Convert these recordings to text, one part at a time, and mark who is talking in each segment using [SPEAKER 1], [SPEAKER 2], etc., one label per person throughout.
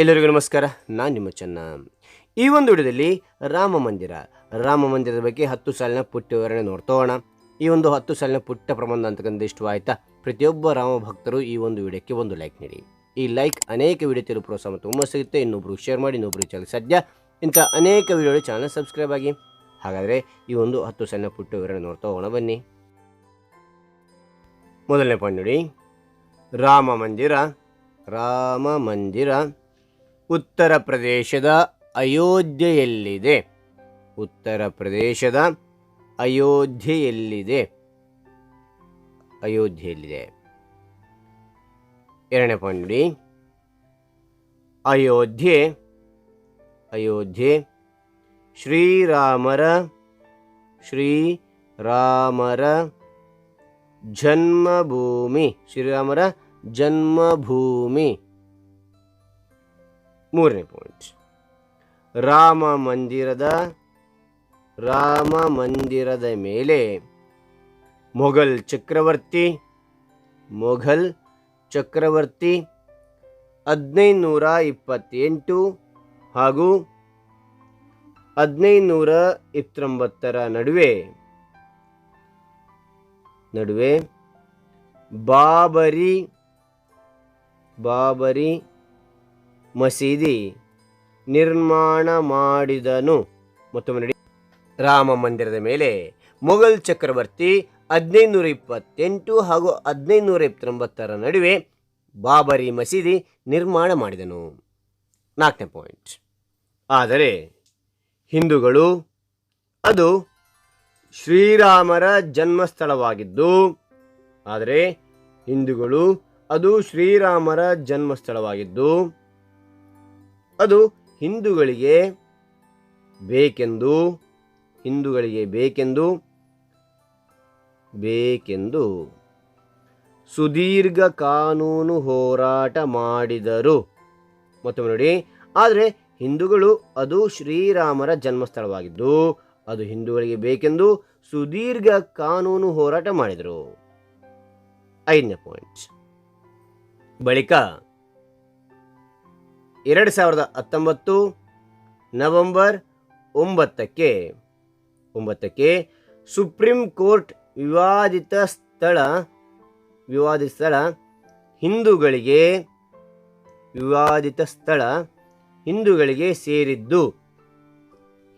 [SPEAKER 1] ಎಲ್ಲರಿಗೂ ನಮಸ್ಕಾರ, ನಾನು ನಿಮ್ಮ ಚೆನ್ನ. ಈ ಒಂದು ವಿಡಿಯೋದಲ್ಲಿ ರಾಮ ಮಂದಿರ. ರಾಮ ಮಂದಿರದ ಬಗ್ಗೆ ಹತ್ತು ಸಾಲಿನ ಪುಟ್ಟ ವಿವರಣೆ ನೋಡ್ತೋಣ ಈ ಒಂದು ಹತ್ತು ಸಾಲಿನ ಪುಟ್ಟ ಪ್ರಬಂಧ ಅಂತಕ್ಕಂಥ ಇಷ್ಟವಾಯ್ತಾ ಪ್ರತಿಯೊಬ್ಬ ರಾಮ ಭಕ್ತರು ಈ ಒಂದು ವಿಡಿಯೋಕ್ಕೆ ಒಂದು ಲೈಕ್ ನೀಡಿ. ಈ ಲೈಕ್ ಅನೇಕ ವಿಡಿಯೋ ತಿರು ಪ್ರೋತ್ಸಾಹ ತುಂಬ ಸಿಗುತ್ತೆ. ಇನ್ನೊಬ್ರು ಶೇರ್ ಮಾಡಿ ಇನ್ನೊಬ್ರು ಚಾನಲ್ ಸದ್ಯ ಇಂಥ ಅನೇಕ ವಿಡಿಯೋಗಳು ಚಾನಲ್ ಸಬ್ಸ್ಕ್ರೈಬ್ ಆಗಿ. ಹಾಗಾದರೆ ಈ ಒಂದು ಹತ್ತು ಸಾಲಿನ ಪುಟ್ಟ ವಿವರಣೆ ನೋಡ್ತಾ ಹೋಗೋಣ, ಬನ್ನಿ. ಮೊದಲನೇ ಪಾಯಿಂಟ್ ನೋಡಿ. ರಾಮ ಮಂದಿರ ರಾಮ ಮಂದಿರ. ಉತ್ತರ ಪ್ರದೇಶದ ಅಯೋಧ್ಯೆಯಲ್ಲಿದೆ. ಉತ್ತರ ಪ್ರದೇಶದ ಅಯೋಧ್ಯೆಯಲ್ಲಿದೆ. ಅಯೋಧ್ಯೆಯಲ್ಲಿದೆ. ಎರಡನೇ ಪಾಯಿಂಟ್ ನೋಡಿ ಅಯೋಧ್ಯೆ ಅಯೋಧ್ಯೆ, ಶ್ರೀರಾಮರ ಶ್ರೀರಾಮರ ಜನ್ಮಭೂಮಿ ಶ್ರೀರಾಮರ ಜನ್ಮಭೂಮಿ. ಮೂರನೇ ಪಾಯಿಂಟ್ ರಾಮ ಮಂದಿರದ ರಾಮ ಮಂದಿರದ ಮೇಲೆ ಮೊಘಲ್ ಚಕ್ರವರ್ತಿ ಮೊಘಲ್ ಚಕ್ರವರ್ತಿ ಹದಿನೈದುನೂರ ಇಪ್ಪತ್ತೆಂಟು ಹಾಗೂ ಹದಿನೈದುನೂರ ಇಪ್ಪತ್ತೊಂಬತ್ತರ ನಡುವೆ ನಡುವೆ ಬಾಬರಿ ಬಾಬರಿ ಮಸೀದಿ ನಿರ್ಮಾಣ ಮಾಡಿದನು. ಮತ್ತೊಮ್ಮೆ ನೋಡಿ. ರಾಮ ಮಂದಿರದ ಮೇಲೆ ಮೊಘಲ್ ಚಕ್ರವರ್ತಿ ಹದಿನೈದುನೂರ ಇಪ್ಪತ್ತೆಂಟು ಹಾಗೂ ಹದಿನೈದುನೂರ ಇಪ್ಪತ್ತೊಂಬತ್ತರ ನಡುವೆ ಬಾಬರಿ ಮಸೀದಿ ನಿರ್ಮಾಣ ಮಾಡಿದನು. ನಾಲ್ಕನೇ ಪಾಯಿಂಟ್. ಆದರೆ ಹಿಂದೂಗಳು ಅದು ಶ್ರೀರಾಮರ ಜನ್ಮಸ್ಥಳವಾಗಿದ್ದು, ಆದರೆ ಹಿಂದೂಗಳು ಅದು ಶ್ರೀರಾಮರ ಜನ್ಮಸ್ಥಳವಾಗಿದ್ದು ಅದು ಹಿಂದೂಗಳಿಗೆ ಬೇಕೆಂದು ಹಿಂದೂಗಳಿಗೆ ಬೇಕೆಂದು ಬೇಕೆಂದು. ಸುದೀರ್ಘ ಕಾನೂನು ಹೋರಾಟ ಮಾಡಿದರು. ಮತ್ತೊಮ್ಮೆ ನೋಡಿ, ಆದರೆ ಹಿಂದೂಗಳು ಅದು ಶ್ರೀರಾಮರ ಜನ್ಮಸ್ಥಳವಾಗಿದ್ದು, ಅದು ಹಿಂದೂಗಳಿಗೆ ಬೇಕೆಂದು ಸುದೀರ್ಘ ಕಾನೂನು ಹೋರಾಟ ಮಾಡಿದರು. ಐದನೇ ಪಾಯಿಂಟ್ ಬಳಿಕ ಎರಡು ಸಾವಿರದ ಹತ್ತೊಂಬತ್ತು ನವೆಂಬರ್ ಒಂಬತ್ತಕ್ಕೆ ಒಂಬತ್ತಕ್ಕೆ ಸುಪ್ರೀಂ ಕೋರ್ಟ್ ವಿವಾದಿತ ಸ್ಥಳ ವಿವಾದಿತ ಸ್ಥಳ, ಹಿಂದೂಗಳಿಗೆ ವಿವಾದಿತ ಸ್ಥಳ, ಹಿಂದೂಗಳಿಗೆ ಸೇರಿದ್ದು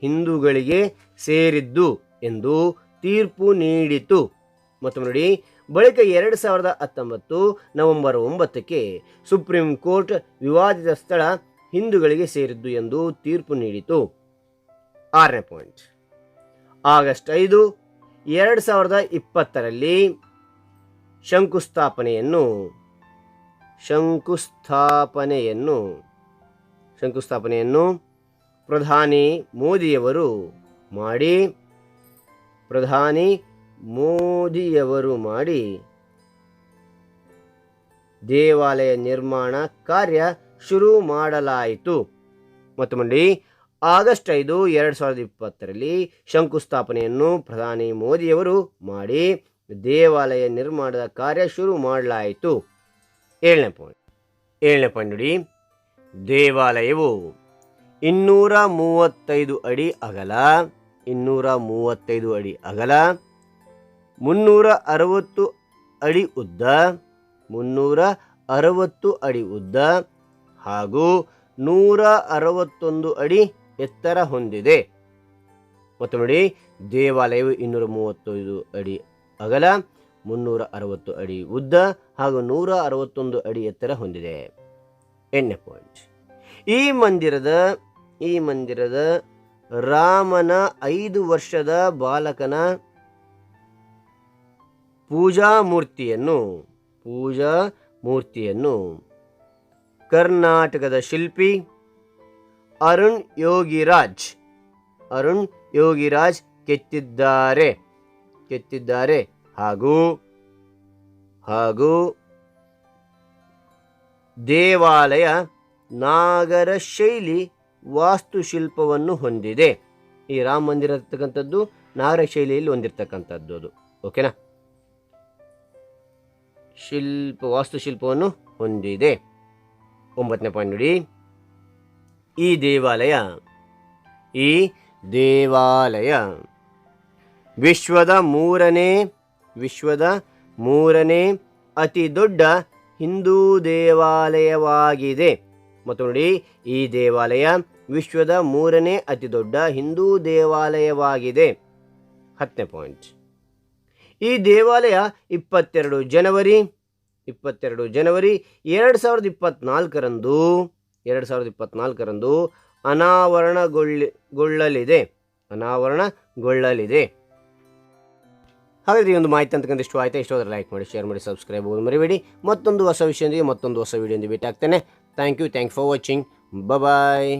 [SPEAKER 1] ಹಿಂದೂಗಳಿಗೆ ಸೇರಿದ್ದು ಎಂದು ತೀರ್ಪು ನೀಡಿತು. ಮತ್ತು ನೋಡಿ, ಬಳಿಕ ಎರಡು ಸಾವಿರದ ಹತ್ತೊಂಬತ್ತು ನವೆಂಬರ್ ಒಂಬತ್ತಕ್ಕೆ ಸುಪ್ರೀಂ ಕೋರ್ಟ್ ವಿವಾದಿತ ಸ್ಥಳ ಹಿಂದೂಗಳಿಗೆ ಸೇರಿದ್ದು ಎಂದು ತೀರ್ಪು ನೀಡಿತು. ಆರನೇ ಪಾಯಿಂಟ್. ಆಗಸ್ಟ್ ಐದು, ಎರಡು ಸಾವಿರದ ಇಪ್ಪತ್ತರಲ್ಲಿ ಶಂಕುಸ್ಥಾಪನೆಯನ್ನು ಶಂಕುಸ್ಥಾಪನೆಯನ್ನು ಶಂಕುಸ್ಥಾಪನೆಯನ್ನು ಪ್ರಧಾನಿ ಮೋದಿಯವರು ಮಾಡಿ, ಪ್ರಧಾನಿ ಮೋದಿಯವರು ಮಾಡಿ ದೇವಾಲಯ ನಿರ್ಮಾಣ ಕಾರ್ಯ ಶುರು ಮಾಡಲಾಯಿತು. ಮತ್ತು ಮಂಡಿ ಆಗಸ್ಟ್ ಐದು, ಎರಡು ಸಾವಿರದ ಇಪ್ಪತ್ತರಲ್ಲಿ ಶಂಕುಸ್ಥಾಪನೆಯನ್ನು ಪ್ರಧಾನಿ ಮೋದಿಯವರು ಮಾಡಿ ದೇವಾಲಯ ನಿರ್ಮಾಣದ ಕಾರ್ಯ ಶುರು ಮಾಡಲಾಯಿತು. ಏಳನೇ ಪಾಯಿಂಟ್ ಏಳನೇ ಪಾಯಿಂಟ್ ನೋಡಿ. ದೇವಾಲಯವು ಇನ್ನೂರ ಮೂವತ್ತೈದು ಅಡಿ ಅಗಲ, ಇನ್ನೂರ ಮೂವತ್ತೈದು ಅಡಿ ಅಗಲ ಮುನ್ನೂರ ಅರವತ್ತು ಅಡಿ ಉದ್ದ ಮುನ್ನೂರ ಅರವತ್ತು ಅಡಿ ಉದ್ದ ಹಾಗೂ ನೂರ ಅರವತ್ತೊಂದು ಅಡಿ ಎತ್ತರ ಹೊಂದಿದೆ. ಮತ್ತು ನೋಡಿ, ದೇವಾಲಯವು ಇನ್ನೂರ ಮೂವತ್ತೈದು ಅಡಿ ಅಗಲ ಮುನ್ನೂರ ಅರವತ್ತು ಅಡಿ ಉದ್ದ ಹಾಗೂ ನೂರ ಅರವತ್ತೊಂದು ಅಡಿ ಎತ್ತರ ಹೊಂದಿದೆ. ಎಣ್ಣೆ ಪಾಯಿಂಟ್ ಈ ಮಂದಿರದ ಈ ಮಂದಿರದ ರಾಮನ ಐದು ವರ್ಷದ ಬಾಲಕನ ಪೂಜಾ ಮೂರ್ತಿಯನ್ನು ಪೂಜಾ ಮೂರ್ತಿಯನ್ನು ಕರ್ನಾಟಕದ ಶಿಲ್ಪಿ ಅರುಣ್ ಯೋಗಿರಾಜ್ ಅರುಣ್ ಯೋಗಿರಾಜ್ ಕೆತ್ತಿದ್ದಾರೆ ಕೆತ್ತಿದ್ದಾರೆ. ಹಾಗೂ ಹಾಗೂ ದೇವಾಲಯ ನಾಗರ ಶೈಲಿ ವಾಸ್ತುಶಿಲ್ಪವನ್ನು ಹೊಂದಿದೆ. ಈ ರಾಮ ಮಂದಿರ ಇರ್ತಕ್ಕಂಥದ್ದು ನಾಗರ ಶೈಲಿಯಲ್ಲಿ ಹೊಂದಿರತಕ್ಕಂಥದ್ದು ಅದು. ಓಕೆನಾ ಶಿಲ್ಪ, ವಾಸ್ತುಶಿಲ್ಪವನ್ನು ಹೊಂದಿದೆ. ಒಂಬತ್ತನೇ ಪಾಯಿಂಟ್ ನೋಡಿ. ಈ ದೇವಾಲಯ ಈ ದೇವಾಲಯ ವಿಶ್ವದ ಮೂರನೇ ವಿಶ್ವದ ಮೂರನೇ ಅತಿ ದೊಡ್ಡ ಹಿಂದೂ ದೇವಾಲಯವಾಗಿದೆ. ಮತ್ತು ನೋಡಿ, ಈ ದೇವಾಲಯ ವಿಶ್ವದ ಮೂರನೇ ಅತಿ ದೊಡ್ಡ ಹಿಂದೂ ದೇವಾಲಯವಾಗಿದೆ. ಹತ್ತನೇ ಪಾಯಿಂಟ್ ಈ ದೇವಾಲಯ ಇಪ್ಪತ್ತೆರಡು ಜನವರಿ ಇಪ್ಪತ್ತೆರಡು ಜನವರಿ ಎರಡು ಸಾವಿರದ ಇಪ್ಪತ್ತ್ನಾಲ್ಕರಂದು ಎರಡು ಸಾವಿರದ ಇಪ್ಪತ್ತ್ನಾಲ್ಕರಂದು ಅನಾವರಣಗೊಳ್ಳಿ ಗೊಳ್ಳಲಿದೆ ಅನಾವರಣಗೊಳ್ಳಲಿದೆ. ಹಾಗಾದರೆ ಈ ಒಂದು ಮಾಹಿತಿ ಅಂತಕ್ಕಂಥ ಇಷ್ಟ ಆಯ್ತಾ? ಇಷ್ಟ ಲೈಕ್ ಮಾಡಿ ಶೇರ್ ಮಾಡಿ ಸಬ್ಸ್ಕ್ರೈಬ್ ಮರಿಬೇಡಿ. ಮತ್ತೊಂದು ಹೊಸ ವಿಷಯದೊಂದಿಗೆ ಮತ್ತೊಂದು ಹೊಸ ವಿಡಿಯೋದೊಂದಿಗೆ ಭೇಟಿ ಆಗ್ತೇನೆ thank you thank for watching bye